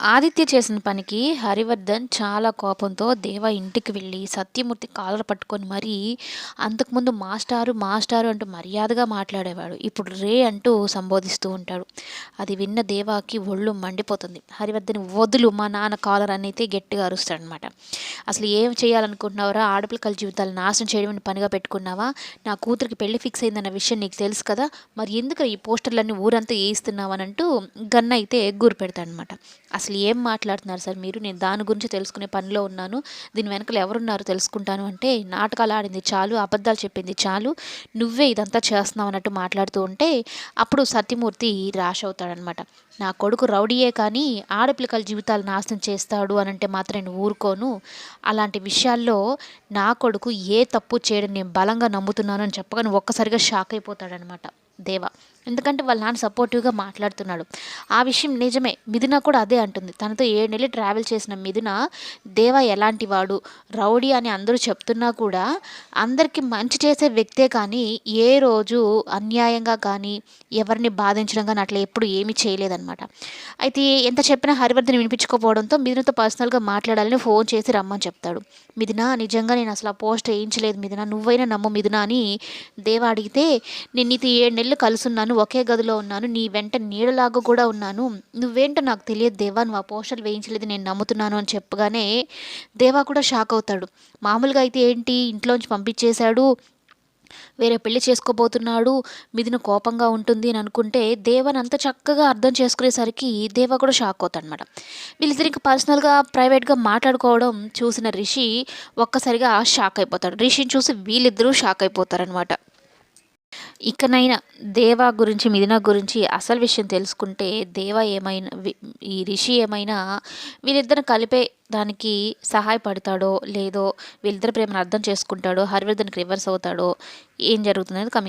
ఆదిత్య చేసిన పనికి హరివర్ధన్ చాలా కోపంతో దేవ ఇంటికి వెళ్ళి సత్యమూర్తి కాలర్ పట్టుకొని మరీ అంతకుముందు మాస్టారు మాస్టారు అంటూ మర్యాదగా మాట్లాడేవాడు. ఇప్పుడు రే అంటూ సంబోధిస్తూ ఉంటాడు. అది విన్న దేవాకి ఒళ్ళు మండిపోతుంది. హరివర్ధన్ వదులు మా నాన్న కాలర్ అని అయితే గట్టిగా అరుస్తాడనమాట అసలు ఏం చేయాలనుకుంటున్నావురా? ఆడపిల్లకల జీవితాలు నాశనం చేయడం పనిగా పెట్టుకున్నావా? నా కూతురికి పెళ్ళి ఫిక్స్ అయిందన్న విషయం నీకు తెలుసు కదా? మరి ఎందుకు ఈ పోస్టర్లన్నీ ఊరంతా వేయిస్తున్నావనంటూ అని అంటూ గన్న అయితే గురి పెడతాడనమాట అసలు ఏం మాట్లాడుతున్నారు సార్ మీరు? నేను దాని గురించి తెలుసుకునే పనిలో ఉన్నాను. దీని వెనకలు ఎవరున్నారు తెలుసుకుంటాను అంటే నాటకాలు ఆడింది చాలు అబద్ధాలు చెప్పింది చాలు నువ్వే ఇదంతా చేస్తున్నావు అన్నట్టు మాట్లాడుతూ ఉంటే అప్పుడు సత్యమూర్తి రాష్ అవుతాడనమాట నా కొడుకు రౌడీయే కానీ ఆడపిల్లకల జీవితాలు నాశనం చేస్తాడు అని అంటే మాత్రం నేను ఊరుకోను. అలాంటి విషయాల్లో నా కొడుకు ఏ తప్పు చేయడం నేను బలంగా నమ్ముతున్నాను అని చెప్పగానే ఒక్కసారిగా షాక్ అయిపోతాడనమాట దేవ. ఎందుకంటే వాళ్ళ నాన్న సపోర్టివ్గా మాట్లాడుతున్నాడు. ఆ విషయం నిజమే. మిథున కూడా అదే అంటుంది. తనతో ఏడు నెలలు ట్రావెల్ చేసిన మిథున దేవ ఎలాంటి వాడు? రౌడీ అని అందరూ చెప్తున్నా కూడా అందరికీ మంచి చేసే వ్యక్తే కానీ ఏ రోజు అన్యాయంగా కానీ ఎవరిని బాధించడం కానీ అట్లా ఎప్పుడు ఏమీ చేయలేదన్నమాట. అయితే ఎంత చెప్పినా హరివర్ధన్ వినిపించుకోపోవడంతో మిథునతో పర్సనల్గా మాట్లాడాలని ఫోన్ చేసి రమ్మని చెప్తాడు. మిథున నిజంగా నేను అసలు ఆ పోస్ట్ వేయించలేదు. మిథున నువ్వైనా నమ్ము మిథున అని దేవ అడిగితే నేను నీతో ఏడు నెలలు కలుసున్నాను ఒకే గదిలో ఉన్నాను నీ వెంట నీడలాగా కూడా ఉన్నాను. నువ్వేంటో నాకు తెలియదు దేవా నువ్వు ఆ పోస్టర్లు వేయించలేదు నేను నమ్ముతున్నాను అని చెప్పగానే దేవా కూడా షాక్ అవుతాడు. మామూలుగా అయితే ఏంటి? ఇంట్లోంచి పంపించేశాడు వేరే పెళ్ళి చేసుకోబోతున్నాడు మిదిన కోపంగా ఉంటుంది అని అనుకుంటే దేవని అంత చక్కగా అర్థం చేసుకునేసరికి దేవ కూడా షాక్ అవుతాడనమాట వీళ్ళిద్దరికి పర్సనల్గా ప్రైవేట్గా మాట్లాడుకోవడం చూసిన రిషి ఒక్కసారిగా షాక్ అయిపోతాడు. రిషిని చూసి వీళ్ళిద్దరూ షాక్ అయిపోతారనమాట ఇకనైనా దేవా గురించి మిథున గురించి అసలు విషయం తెలుసుకుంటే దేవ ఏమైనా ఈ రిషి ఏమైనా వీళ్ళిద్దరు కలిపే దానికి సహాయపడతాడో లేదో వీళ్ళిద్దరి ప్రేమను అర్థం చేసుకుంటాడో హరివర్ధన్కి రివర్స్ అవుతాడో ఏం జరుగుతుందనేది కమింగ్